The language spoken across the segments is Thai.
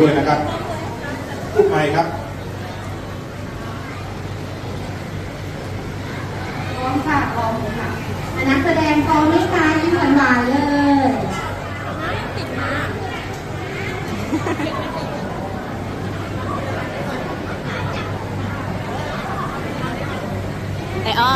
ด้วยนะครับพูดใหม่ครับร้องค่ะร้อมค่ะนักแสดงพร้องไหมคะยิ้มหวานๆเลยไอ้อ้อ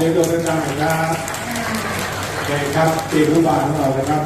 เสียงตัวดังๆนะครับเด็กครับตีมรูปบาลของเรานะครับ